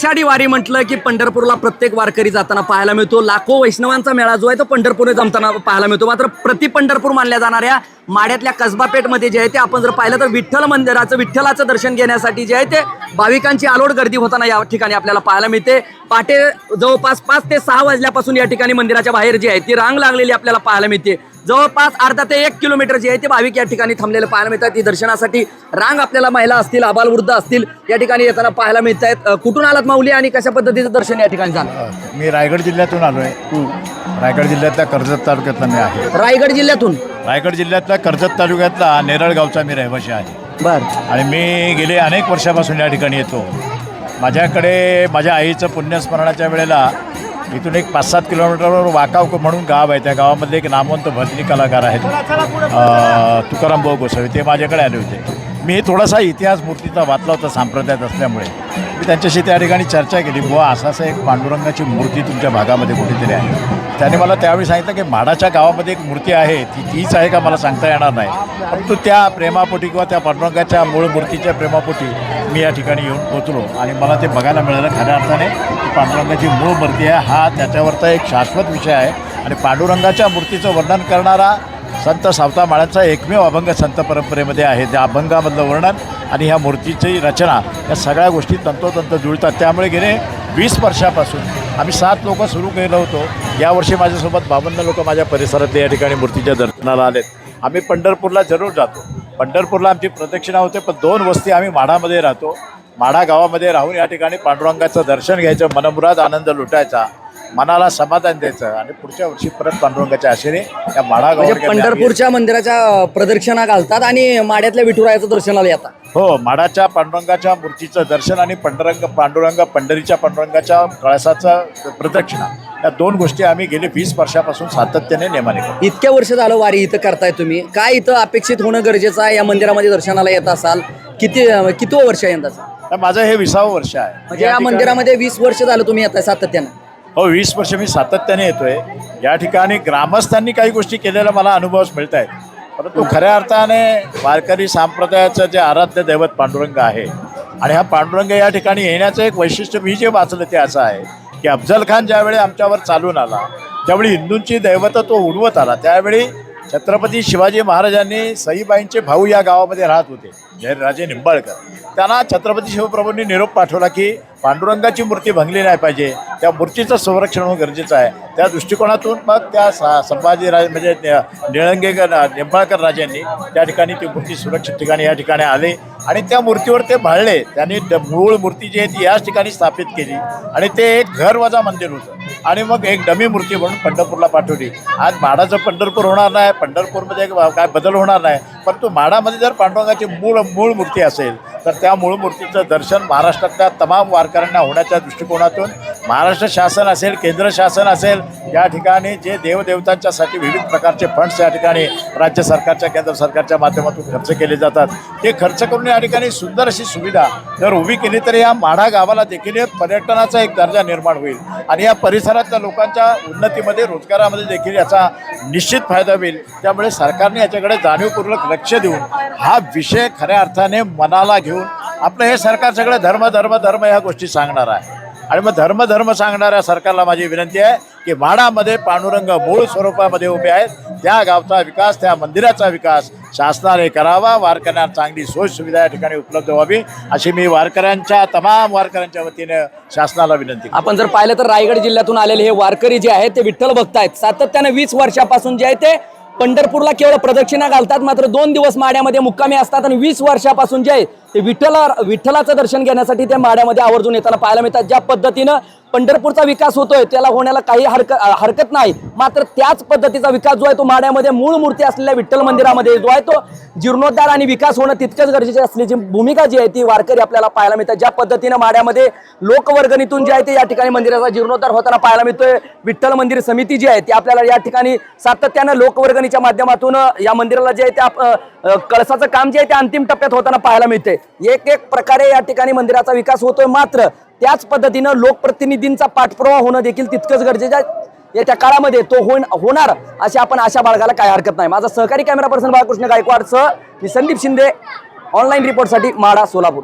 आषाढी वारी म्हटलं की पंढरपूरला प्रत्येक वारकरी जाताना पाहायला मिळतो. लाखो वैष्णवांचा मेळा जो आहे तो पंढरपूरने जमताना पाहायला मिळतो. मात्र प्रति पंढरपूर मानल्या जाणाऱ्या माड्यातल्या कसबा पेठमध्ये जे आहे ते आपण जर पाहिलं तर विठ्ठल मंदिराचं विठ्ठलाचं दर्शन घेण्यासाठी जे आहे ते भाविकांची आलोड गर्दी होताना या ठिकाणी आपल्याला पाहायला मिळते. पहाटे जवळपास पाच ते सहा वाजल्यापासून या ठिकाणी मंदिराच्या बाहेर जी आहे ती रांग लागलेली आपल्याला पाहायला मिळते. जवळपास अर्धा ते एक किलोमीटर जे आहे ते भाविक या ठिकाणी थांबलेले पाहायला मिळतात. ती दर्शनासाठी रांग आपल्याला महिला असतील आबालवृद्ध असतील या ठिकाणी येताना पाहायला मिळत आहेत कुठून आलात माऊली आणि कशा पद्धतीचं दर्शन या ठिकाणी झालं? मी रायगड जिल्ह्यातून आलो आहे रायगड जिल्ह्यातल्या कर्जत तालुक्यातला मी आहे. रायगड जिल्ह्यातून? रायगड जिल्ह्यातल्या कर्जत तालुक्यातला नेरळ गावचा मी रहिवासी आहे. बर. आणि मी गेले अनेक वर्षापासून या ठिकाणी येतो. माझ्याकडे माझ्या आईचं पुण्यस्मरणाच्या वेळेला इथून एक पाच सात किलोमीटरवर वाकाव म्हणून गाव आहे. त्या गावामधले एक नामवंत भजनी कलाकार आहेत. तुकाराम भाऊ गोसावी. ते माझ्याकडे आले होते. मी थोडासा इतिहास मूर्तीचा वाचला होता संप्रदायात असल्यामुळे. मी त्यांच्याशी त्या ठिकाणी चर्चा केली बुवा असं असं एक पांडुरंगाची मूर्ती तुमच्या भागामध्ये कुठेतरी आहे. त्याने मला त्यावेळी सांगितलं की माडाच्या गावामध्ये एक मूर्ती आहे ती तीच आहे का मला सांगता येणार नाही. परंतु त्या प्रेमापोटी किंवा त्या पांडुरंगाच्या मूळ मूर्तीच्या प्रेमापोटी मी या ठिकाणी येऊन पोचलो आणि मला ते बघायला मिळालं खऱ्या अर्थाने की पांडुरंगाची मूळ मूर्ती आहे. हा त्याच्यावरचा एक शाश्वत विषय आहे. आणि पांडुरंगाच्या मूर्तीचं वर्णन करणारा संत सावता माळ्यांचा एकमेव अभंग संत परंपरेमध्ये आहे. त्या अभंगामधलं वर्णन आणि ह्या मूर्तीची रचना या सगळ्या गोष्टी तंतोतंत जुळतात. त्यामुळे गेले वीस वर्षापासून आम्ही सात लोक सुरू केलं होतो. यावर्षी माझ्यासोबत बावन्न लोक माझ्या परिसरातले या ठिकाणी मूर्तीच्या दर्शनाला आलेत. आम्ही पंढरपूरला जरूर जातो. पंढरपूरला आमची प्रदक्षिणा होते पण दोन वस्ती आम्ही माढामध्ये राहतो. माढा गावामध्ये राहून या ठिकाणी पांडुरंगाचं दर्शन घ्यायचं मनमुराद आनंद लुटायचा. मनाला समाधान द्यायचं आणि पुढच्या वर्षी परत पांडुरंगाच्या आशेने या माढा म्हणजे पंढरपूरच्या मंदिराच्या प्रदक्षिणा घालतात आणि माड्यातल्या विठुरायाचं दर्शनाला येतात हो माडाच्या पांडुरंगाच्या मूर्तीचं दर्शन आणि पांडुरंग पांडुरंग पंढरीच्या पांडुरंगाच्या कळसाचं प्रदक्षिणा. या दोन गोष्टी आम्ही गेले वीस वर्षापासून सातत्याने नेमाने करतो इतक्या वर्ष झालं वारी इथं करताय तुम्ही. काय इथं अपेक्षित होणं गरजेचं आहे? या मंदिरामध्ये दर्शनाला येत असाल. किती किती वर्ष आहे यंदाचं? तर माझं हे विसावं वर्ष आहे. म्हणजे या ठिकाणी- मंदिरामध्ये वीस वर्ष झालं तुम्ही येत आहे सातत्यानं. हो वीस वर्ष मी सातत्याने येतोय. या ठिकाणी ग्रामस्थांनी काही गोष्टी केलेल्या मला अनुभव मिळत आहेत परंतु खऱ्या अर्थाने वारकरी संप्रदायाचं जे आराध्य दैवत पांडुरंग आहे आणि हा पांडुरंग या ठिकाणी येण्याचं एक वैशिष्ट्य मी जे वाचलं ते असं आहे की अफजल खान ज्यावेळी आमच्यावर चालून आला त्यावेळी हिंदूंची दैवत तो उडवत आला त्यावेळी छत्रपती शिवाजी महाराजांनी सईबाईंचे भाऊ या गावामध्ये राहत होते जयराजे निंबाळकर. त्यांना छत्रपती शिवप्रभूंनी निरोप पाठवला की पांडुरंगाची मूर्ती भंगली नाही पाहिजे त्या मूर्तीचं संरक्षण होणं गरजेचं आहे. त्या दृष्टिकोनातून मग त्या सा संभाजीराज म्हणजे निळंगेकर निंबाळकर राजांनी त्या ठिकाणी ती मूर्ती सुरक्षित ठिकाणी या ठिकाणी आले आणि त्या मूर्तीवर ते भाळले. त्यांनी मूळ मूर्ती जी आहे ती याच ठिकाणी स्थापित केली आणि ते एक घरवजा मंदिर होतं. आणि मग एक डमी मूर्ती म्हणून पंढरपूरला पाठवली. आज माडाचं पंढरपूर होणार नाही पंढरपूरमध्ये एक काय बदल होणार नाही. परंतु माडामध्ये जर पांडुरंगाची मूळ मूळ मूर्ती असेल तर त्या मूळ मूर्तीचं दर्शन महाराष्ट्रातल्या तमाम वारकऱ्यांना होण्याच्या दृष्टिकोनातून महाराष्ट्र शासन असेल केंद्र शासन असेल या ठिकाणी जे देवदेवतांच्यासाठी विविध प्रकारचे फंड्स या ठिकाणी राज्य सरकारच्या केंद्र सरकारच्या माध्यमातून खर्च केले जातात. ते खर्च करून या ठिकाणी सुंदर अशी सुविधा जर उभी केली तर या माढा गावाला देखील पर्यटनाचा एक दर्जा निर्माण होईल. आणि या परिसरातल्या लोकांच्या उन्नतीमध्ये रोजगारामध्ये देखील याचा निश्चित फायदा होईल. त्यामुळे सरकारने याच्याकडे जाणीवपूर्वक लक्ष देऊन हा विषय खऱ्या अर्थाने मनाला घेऊन आपलं हे सरकार सगळं धर्म धर्म धर्म ह्या गोष्टी सांगणार आहे. आणि मग धर्म धर्म सांगणाऱ्या सरकारला माझी विनंती आहे की माडामध्ये पांडुरंग मूळ स्वरूपामध्ये उभे आहेत. त्या गावचा विकास त्या मंदिराचा विकास शासनाने करावा. वारकऱ्यांना चांगली सोय सुविधा या ठिकाणी उपलब्ध व्हावी अशी मी वारकऱ्यांच्या तमाम वारकऱ्यांच्या वतीने शासनाला विनंती आपण जर पाहिलं तर रायगड जिल्ह्यातून आलेले हे वारकरी जे आहेत ते विठ्ठल भक्त आहेत सातत्याने वीस वर्षापासून जे आहे ते पंढरपूरला केवळ प्रदक्षिणा घालतात. मात्र दोन दिवस माड्यामध्ये मुक्कामी असतात आणि वीस वर्षापासून जे आहे ते विठ्ठला विठ्ठलाचं दर्शन घेण्यासाठी त्या माड्यामध्ये आवर्जून येताना पाहायला मिळतात. ज्या पद्धतीनं पंढरपूरचा विकास होतोय त्याला होण्याला काही हरकत हरकत नाही. मात्र त्याच पद्धतीचा विकास जो आहे तो माड्यामध्ये मूळ मूर्ती असलेल्या विठ्ठल मंदिरामध्ये जो आहे तो जीर्णोद्धार आणि विकास होणं तितकंच गरजेचे असल्याची भूमिका जी आहे ती वारकरी आपल्याला पाहायला मिळतात. ज्या पद्धतीनं माड्यामध्ये लोकवर्गणीतून जे आहे ते या ठिकाणी मंदिराचा जीर्णोद्धार होताना पाहायला मिळतोय. विठ्ठल मंदिर समिती जी आहे ती आपल्याला या ठिकाणी सातत्यानं लोकवर्गणीच्या माध्यमातून या मंदिराला जे आहे ते आप- कळसाचं काम जे आहे ते अंतिम टप्प्यात होताना पाहायला मिळते एक एक प्रकारे या ठिकाणी मंदिराचा विकास होतोय. मात्र त्याच पद्धतीनं लोकप्रतिनिधींचा पाठपुरावा होणं देखील तितकंच गरजेचं आहे. येत्या काळामध्ये तो होण होणार अशी आपण आशा बाळगायला काय हरकत नाही. माझा सहकारी कॅमेरा पर्सन बाळकृष्ण गायकवाडसह मी संदीप शिंदे ऑनलाईन रिपोर्टसाठी माडा सोलापूर.